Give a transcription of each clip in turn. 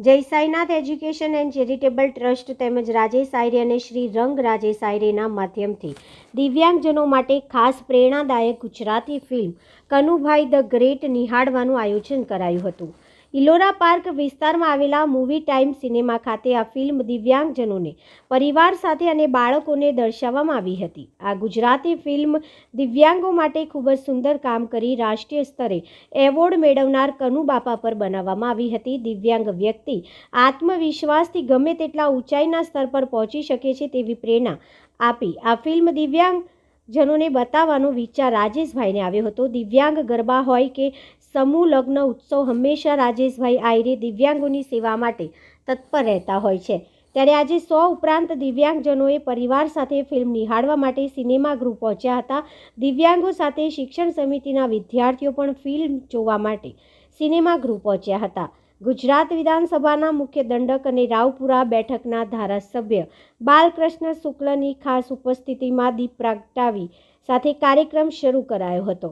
Jai Sainath education and charitable trust તેમજ રાજેશ આયરે અને શ્રી રંગ રાજેશ આયરેના માધ્યમથી દિવ્યાંગજનો માટે ખાસ પ્રેરણાદાયક Gujarati film Kanubhai the great નિહાળવાનું આયોજન કરાયું હતું. ઇલોરા પાર્ક વિસ્તારમાં આવેલા મૂવી ટાઈમ સિનેમા ખાતે આ ફિલ્મ દિવ્યાંગજનોને, પરિવાર સાથે અને બાળકોને દર્શાવવામાં આવી હતી. આ ગુજરાતી ફિલ્મ દિવ્યાંગો માટે ખૂબ જ સુંદર કામ કરી રાષ્ટ્રીય સ્તરે એવોર્ડ મેળવનાર કનુ બાપા પર બનાવવામાં આવી હતી. દિવ્યાંગ વ્યક્તિ આત્મવિશ્વાસથી ગમે તેટલા ઊંચાઈના સ્તર પર પહોંચી શકે છે તેવી પ્રેરણા આપી આ ફિલ્મ દિવ્યાંગ જનોને બતાવવાનો વિચાર રાજેશભાઈને આવ્યો હતો. દિવ્યાંગ ગરબા હોય કે સમૂહ લગ્ન ઉત્સવ હંમેશા રાજેશભાઈ આયરે દિવ્યાંગોની સેવા માટે તત્પર રહેતા હોય છે. ત્યારે આજે સો ઉપરાંત દિવ્યાંગજનોએ પરિવાર સાથે ફિલ્મ નિહાળવા માટે સિનેમા ગૃહ પહોંચ્યા હતા. દિવ્યાંગો સાથે શિક્ષણ સમિતિના વિદ્યાર્થીઓ પણ ફિલ્મ જોવા માટે સિનેમા ગૃહ પહોંચ્યા હતા. ગુજરાત વિધાનસભાના મુખ્ય દંડક અને રાવપુરા બેઠકના ધારાસભ્ય બાલકૃષ્ણ શુક્લની ખાસ ઉપસ્થિતિમાં દીપ પ્રગટાવી સાથે કાર્યક્રમ શરૂ કરાયો હતો.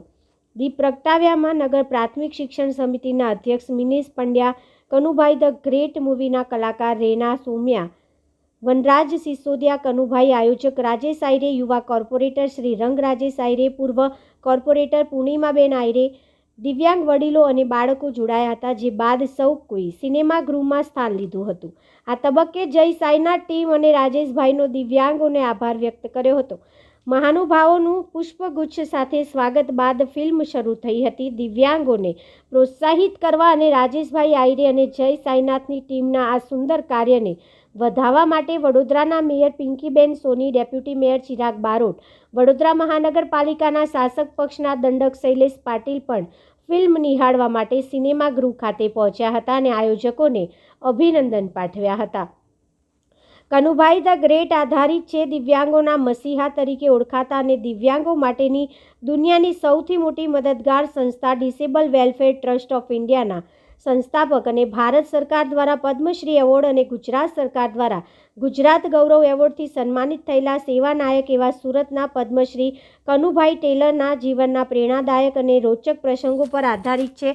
દીપ પ્રગટાવ્યામાં નગર પ્રાથમિક શિક્ષણ સમિતિના અધ્યક્ષ મિનેશ પંડ્યા, કનુભાઈ ધ ગ્રેટ મૂવીના કલાકાર રેના સોમ્યા, વનરાજ સિસોદિયા, કનુભાઈ આયોજક રાજેશ આયરે, યુવા કોર્પોરેટર શ્રી રંગ રાજેશ આયરે, પૂર્વ કોર્પોરેટર પૂર્ણિમાબેન આયરે દિવ્યાંગ વડીલો અને બાળકો જોડાયા હતા જે બાદ સૌ કોઈ સિનેમા ગૃહમાં સ્થાન લીધું હતું. આ તબક્કે જય સાઈના ટીમ અને રાજેશભાઈનો દિવ્યાંગોને આભાર વ્યક્ત કર્યો હતો. મહાનુભાવોનું પુષ્પગુચ્છ સાથે સ્વાગત બાદ ફિલ્મ શરૂ થઈ હતી. દિવ્યાંગોને પ્રોત્સાહિત કરવા અને રાજેશભાઈ આયરે અને જય સાઈનાથની ટીમના આ સુંદર કાર્યને વધાવવા માટે વડોદરાના mayor Pinkiben Soni, deputy mayor Chirag Barot, Vadodara મહાનગરપાલિકાના શાસક પક્ષના દંડક શૈલેષ પાટીલ પણ ફિલ્મ નિહાળવા માટે સિનેમા ગૃહ ખાતે પહોંચ્યા હતા અને આયોજકોને અભિનંદન પાઠવ્યા હતા. કનુભાઈ ધ ગ્રેટ આધારિત છે દિવ્યાંગોના મસીહા તરીકે ઓળખાતા અને દિવ્યાંગો માટેની દુનિયાની સૌથી મોટી મદદગાર સંસ્થા ડિસેબલ વેલફેર ટ્રસ્ટ ઓફ ઇન્ડિયાના સંસ્થાપક અને ભારત સરકાર દ્વારા પદ્મશ્રી એવોર્ડ અને ગુજરાત સરકાર દ્વારા ગુજરાત ગૌરવ એવોર્ડથી સન્માનિત થયેલા સેવાનાયક એવા સુરતના પદ્મશ્રી કનુભાઈ ટેલરના જીવનના પ્રેરણાદાયક અને રોચક પ્રસંગો પર આધારિત છે.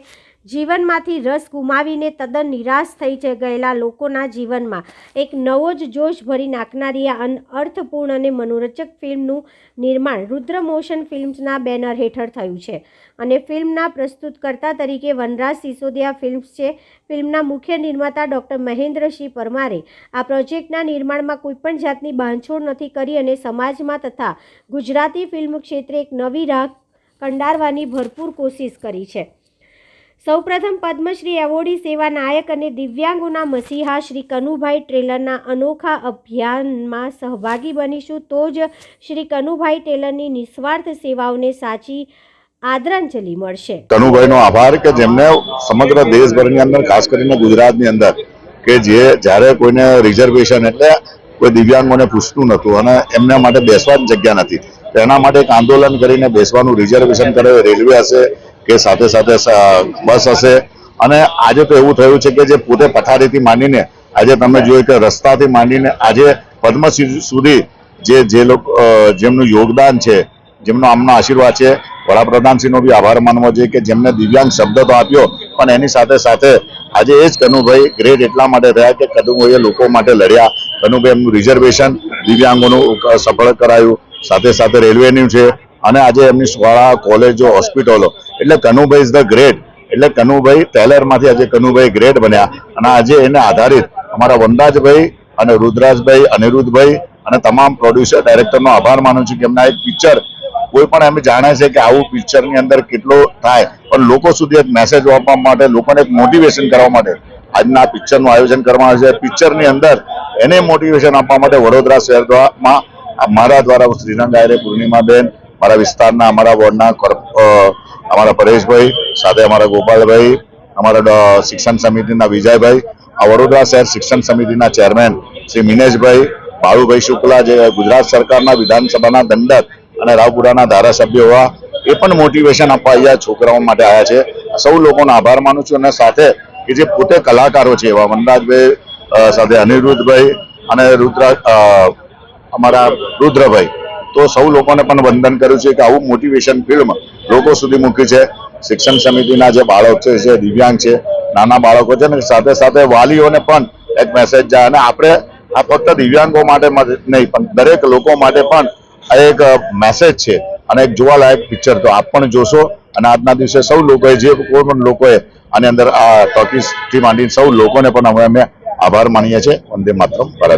જીવનમાંથી રસ ગુમાવીને તદ્દન નિરાશ થઈ જ ગયેલા લોકોના જીવનમાં એક નવો જ જોશ ભરી નાખનારી આ અર્થપૂર્ણ અને મનોરંજક ફિલ્મનું નિર્માણ રુદ્ર મોશન ફિલ્મ્સના બેનર હેઠળ થયું છે અને ફિલ્મના પ્રસ્તુતકર્તા તરીકે વનરાજ સિસોદિયા ફિલ્મ્સ છે. ફિલ્મના મુખ્ય નિર્માતા ડૉક્ટર મહેન્દ્રસિંહ પરમારે આ પ્રોજેક્ટના નિર્માણમાં કોઈપણ જાતની બાંધછોડ નથી કરી અને સમાજમાં તથા ગુજરાતી ફિલ્મ ક્ષેત્રે એક નવી રાહ કંડારવાની ભરપૂર કોશિશ કરી છે. સૌપ્રથમ પદ્મશ્રી એવોર્ડી સેવા નાયક અને દિવ્યાંગોના મસીહા શ્રી કનુભાઈ ટ્રેલરના અનોખા અભિયાનમાં સહભાગી બનીશું, તો જ શ્રી કનુભાઈ ટેલરની નિસ્વાર્થ સેવાઓને સાચી આદરાંજલિ મળશે. કનુભાઈનો આભાર કે જેમને સમગ્ર દેશભરની અંદર, ખાસ કરીને ગુજરાતની અંદર, કે જે જ્યારે કોઈને રિઝર્વેશન એટલે કોઈ દિવ્યાંગોને પૂછતું નહોતું અને એમના માટે બેસવાની જગ્યા નથી. એના માટે એક આંદોલન કરીને બેસવાનું રિઝર્વેશન કરે, રેલવે હશે કે સાથે સાથે બસ હશે. અને આજે તો એવું થયું છે કે જે પોતે પથારીથી માંડીને આજે તમે જોયું કે રસ્તાથી માંડીને આજે પદ્મશ્રી સુધી જે જે લોકો જેમનું યોગદાન છે જેમનો આમનો આશીર્વાદ છે વડાપ્રધાનશ્રીનો બી આભાર માનવો જોઈએ કે જેમને દિવ્યાંગ શબ્દ તો આપ્યો પણ એની સાથે સાથે આજે એ જ કનુભાઈ ગ્રેટ એટલા માટે થયા કે કનુભાઈએ લોકો માટે લડ્યા. કનુભાઈ એમનું રિઝર્વેશન દિવ્યાંગોનું સફળ કરાયું. સાથે સાથે રેલવેનું છે. અને આજે એમની શાળા કોલેજો હોસ્પિટલો એટલે કનુભાઈ ઇઝ ધ ગ્રેટ એટલે કનુભાઈ ટેલરમાંથી આજે કનુભાઈ ગ્રેટ બન્યા. અને આજે એને આધારિત અમારા વનરાજભાઈ અને રુદ્રાજભાઈ, અનિરુદ્ધભાઈ અને તમામ પ્રોડ્યુસર ડાયરેક્ટરનો આભાર માનું છું કે એમના એક પિક્ચર કોઈ પણ એમ જાણે છે કે આવું પિક્ચરની અંદર કેટલો થાય. પણ લોકો સુધી એક મેસેજ આપવા માટે, લોકોને એક મોટિવેશન કરવા માટે આજના પિક્ચરનું આયોજન કરવામાં આવે છે. પિક્ચરની અંદર એને મોટિવેશન આપવા માટે વડોદરા શહેર દ્વારામાં મારા દ્વારા શ્રીરંગ આયરે પૂર્ણિમાબેન મારા વિસ્તારના અમારા વોર્ડના અમારા પરેશભાઈ, સાથે અમારા ગોપાલભાઈ, અમારા શિક્ષણ સમિતિના વિજયભાઈ, આ વડોદરા શહેર શિક્ષણ સમિતિના ચેરમેન શ્રી મિનેશભાઈ, બાળુભાઈ શુક્લા જે ગુજરાત સરકારના વિધાનસભાના દંડક અને રાવપુરાના ધારાસભ્ય હોવા, એ પણ મોટિવેશન આપવા અહીંયા છોકરાઓ માટે આવ્યા છે. સૌ લોકોનો આભાર માનું છું અને સાથે કે જે પોતે કલાકારો છે એવા, વનરાજભાઈ સાથે અનિરુદ્ધભાઈ અને રુદ્ર અમારા રુદ્રભાઈ. તો સૌ લોકોને પણ વંદન કર્યું છે કે આવું મોટિવેશન ફિલ્મ લોકો સુધી મૂકી છે. શિક્ષણ સમિતિના જે બાળક છે દિવ્યાંગ છે, નાના બાળકો છે ને, સાથે સાથે વાલીઓને પણ એક મેસેજ જાય. અને આપણે આ ફક્ત દિવ્યાંગો માટે નહીં, પણ દરેક લોકો માટે પણ આ એક મેસેજ છે અને એક જોવાલાયક પિક્ચર તો આપ પણ જોશો અને આજના દિવસે સૌ લોકોએ, જે કોઈ પણ લોકોએ આની અંદર આ ટોકીસથી માંડીને સૌ લોકોને પણ અમે અમે આભાર માનીએ છીએ. વંદે માત્ર ભારત